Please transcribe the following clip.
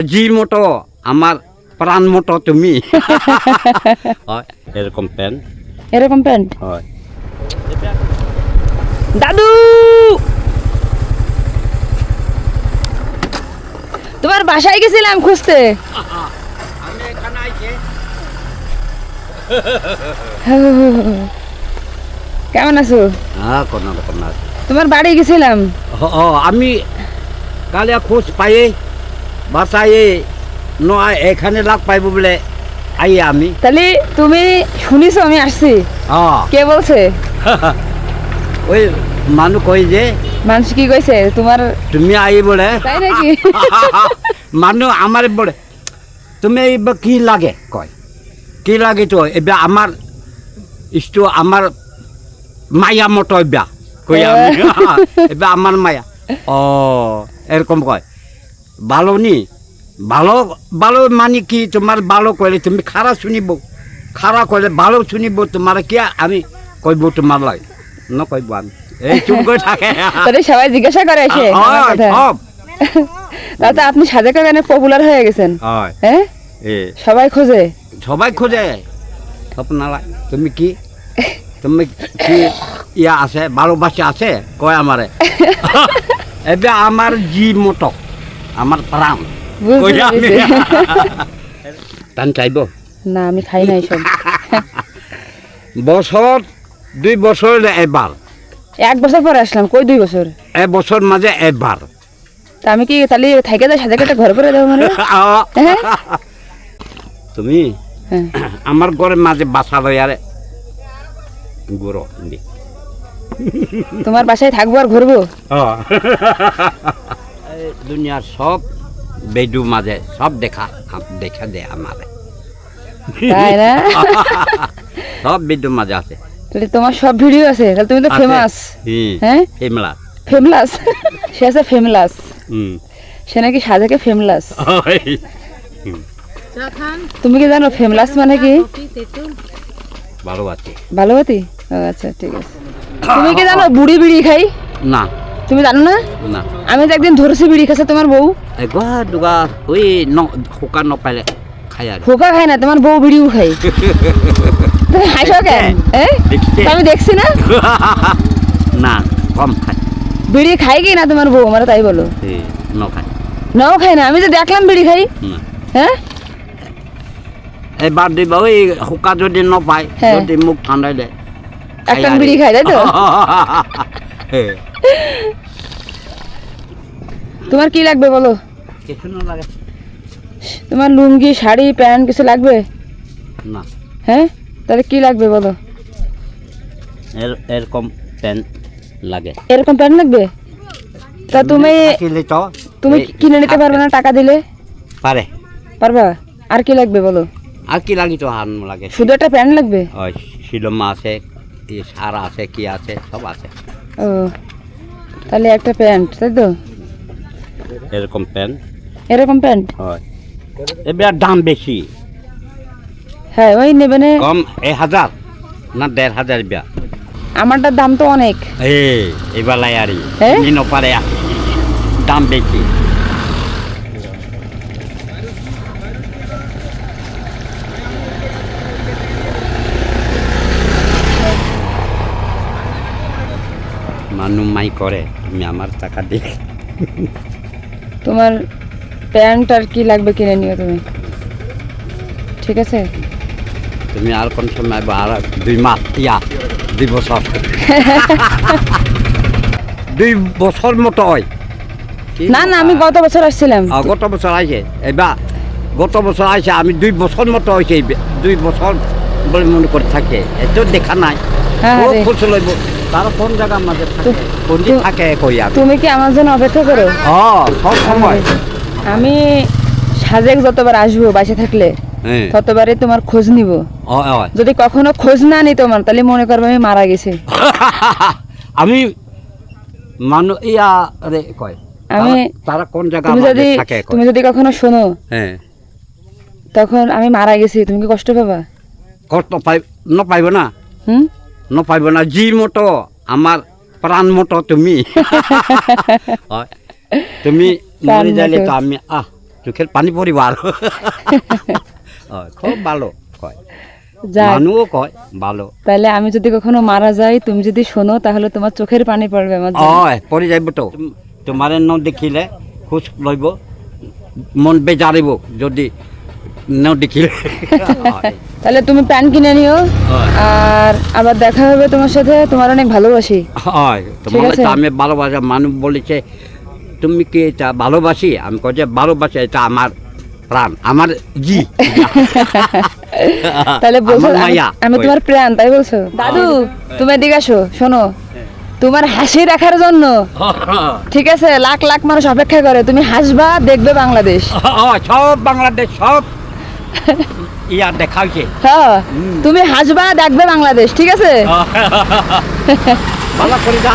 জি মতো আমার প্রাণ মতো তুমি। এরকম প্যান্ট। এরকম প্যান্ট? হয়। দাদু! তোমার বাসায় গেছিলাম খুঁজতে। কেমন আছো? হ্যাঁ তোমার বাড়ি গেছিলাম। ও আমি কালে খোঁজ পাইয়ে বাসায় ন এখানে লাগ পাইব বলে আই আমি। তাহলে তুমি শুনিছো আমি আসছি। হ্যাঁ কে বলছে? ওই মানুষ কই যে? মানুষ কি কইছে? তোমার তুমি আই বলে। তাই নাকি? মানুষ আমার বলে। তুমি এবার কি লাগে? কয়। কি লাগে তো? এবার আমার ইষ্ট আমার মায়া মতো এবার কই আমি? এবার আমার মায়া। ও এরকম কয়। ভালো নি? ভালো ভালো মানে কি? তোমার ভালো কইলে তুমি খারাপ শুনিব। খারাপ কইলে ভালো শুনিব তোমার কি আমি কইব তোমার লাগে ন কইব আমি। এই চুপ করে থাকে। তাহলে সবাই জিজ্ঞাসা করে এসে হয়, কথা। সব। তাতে আপনি সাজেকা গানে পপুলার হয়ে গেছেন। হ্যাঁ। এ। সবাই খোঁজে। সবাই খোঁজে। আপনারা তুমি কি? তুমি কি ইয়া আছে ভালোবাসা আছে? কয় আমারে? এবার আমার জি মতো আমার প্রাণ। টান চাইব? না আমি খাই নাই সব। বছর দুই বছর এবার। এক বছর পরে আসলাম কই দুই বছর? এ বছর মাঝে এবার। তা আমি কি তাহলে থাকে যাই সাজেকা একটা ঘর করে দেবো মানে? হ্যাঁ? তুমি হ্যাঁ। আমার ঘরের মাঝে বাসা লয়ারে গুরো দি তোমার বাসায় থাকব আর ঘুরবো? দুনিয়ার সব বেডু মাঝে সব দেখা দেখা দে আমারে। তাই না? সব বেডু মাঝে আছে। তাহলে তোমার সব ভিডিও আছে তাহলে তুমি তো ফেমাস হ্যাঁ? হিমলা ফেমলাস সে আছে ফেমলাস সে নাকি সাজেকে ফেমলাস তুমি কি জানো ফেমলাস মানে কি? ভালো আছে ভালোবাতি আচ্ছা ঠিক আছে। তুমি কি জানো বুড়ি বিড়ি খাই? না। তুমি জানো না? না। আমি তো একদিন ধরেছি বিড়ি খাচ্ছে তোমার বউ। এগুলা দুগা ওই ন শুকান নপাইলে খাই আর ফোকা খায় না তোমার বউ বিড়িও খাই তুমি হাসো কেন আমি দেখছি। না? না কম খাই বিড়ি খাই কি না তোমার বউ? আমার তাই বলো। ন খাই নাও খাই না আমি তো দেখলাম বিড়ি খাই। না। হ্যাঁ এবার দিবা ওই শুকা যদি নপায় হ্যাঁ। যদি মুখ ঠান্ডাই দেয় একটা বিড়ি খাই তাই তো? তোমার কি লাগবে বলো? লাগে তোমার লুঙ্গি শাড়ি প্যান্ট কিছু লাগবে? না। হ্যাঁ? তাহলে কি লাগবে বলো? এর এরকম প্যান্ট লাগে। এরকম প্যান্ট লাগবে? তা তুমি তুমি কিনে নিতে পারবে না টাকা দিলে? পারে। পারবা? আর কি লাগবে বলো? আর কি লাগি তো হান লাগে? শুধু একটা প্যান্ট লাগবে? ওই শিলমা আছে সার আছে কি আছে সব আছে। ও তাহলে একটা প্যান্ট তাই তো? এরকম প্যান্ট? এরকম প্যান্ট? হয়। এবার দাম বেশি। হ্যাঁ ওই নেবে না কম এক হাজার না দেড় হাজার বিয়া। আমারটার দাম তো অনেক। এই এবার লাইয়ারি হ্যাঁ? নিন পারে দাম বেশি। মানুষ মাই করে তুমি আমার টাকা দিয়ে তোমার প্যান্ট আর কি লাগবে কিনে নিও তুমি। ঠিক আছে? তুমি আর কোন সময় বা আর দুই মাস ইয়া দুই বছর। দুই বছর মতো হয়। না না আমি গত বছর আসছিলাম। গত বছর আইছে। এবার গত বছর আইছে আমি দুই বছর মতো হয়েছে দুই বছর বলে মনে করে থাকে। এত দেখা নাই। হ্যাঁ ও রে। খুশি লইব তার কোন জায়গার মাঝে থাকে? কই আমি তুমি কি আমার জন্য অপেক্ষা করো? সব সময়। আমি সাজেক যতবার আসব বাসে থাকলে ততবারই তোমার খোঁজ নিব। যদি কখনো খোঁজ না নি তোমার তাহলে মনে করবে আমি মারা গেছি। আমি মানুষ ইয়া রে কয়? আমি তারা- কোন জায়গা তুমি যদি তুমি যদি কখনো শোনো তখন আমি মারা গেছি তুমি কি কষ্ট পাবা? কষ্ট পাই ন পাইব না? হুম? ন পাইব না জি মতো আমার প্রাণ মতো তুমি হয়। তুমি মরে যাইলে। তো আমি আহ চোখের পানি পরিবার খুব ভালো কয় মানুষও কয় ভালো তাহলে আমি যদি কখনো মারা যাই তুমি যদি শোনো তাহলে তোমার চোখের পানি পড়বে আমার। অ পৰি যাব তো তোমাৰ ন দেখিলে খোজ লইব মন বেজাৰিব যদি তাহলে তুমি প্যান্ট কিনে নিও। আর আবার দেখা হবে তোমার সাথে। তোমার অনেক ভালোবাসি। হয়। তোমার আমি ভালোবাসা মানুষ বলেছে তুমি কি এটা ভালোবাসি? আমি ভালোবাসি এটা আমার প্রাণ আমার জি। তাহলে বলছো আমি-। তোমার প্রাণ তাই বলছো? দাদু তুমি এদিকে আসো শোনো। তোমার হাসি দেখার জন্য। ঠিক আছে? লাখ লাখ মানুষ অপেক্ষা করে। তুমি হাসবা দেখবে বাংলাদেশ। সব বাংলাদেশ সব ইয়া দেখাইছে হ্যাঁ তুমি হাসবা দেখবে বাংলাদেশ ঠিক আছে? ভালো করে যা।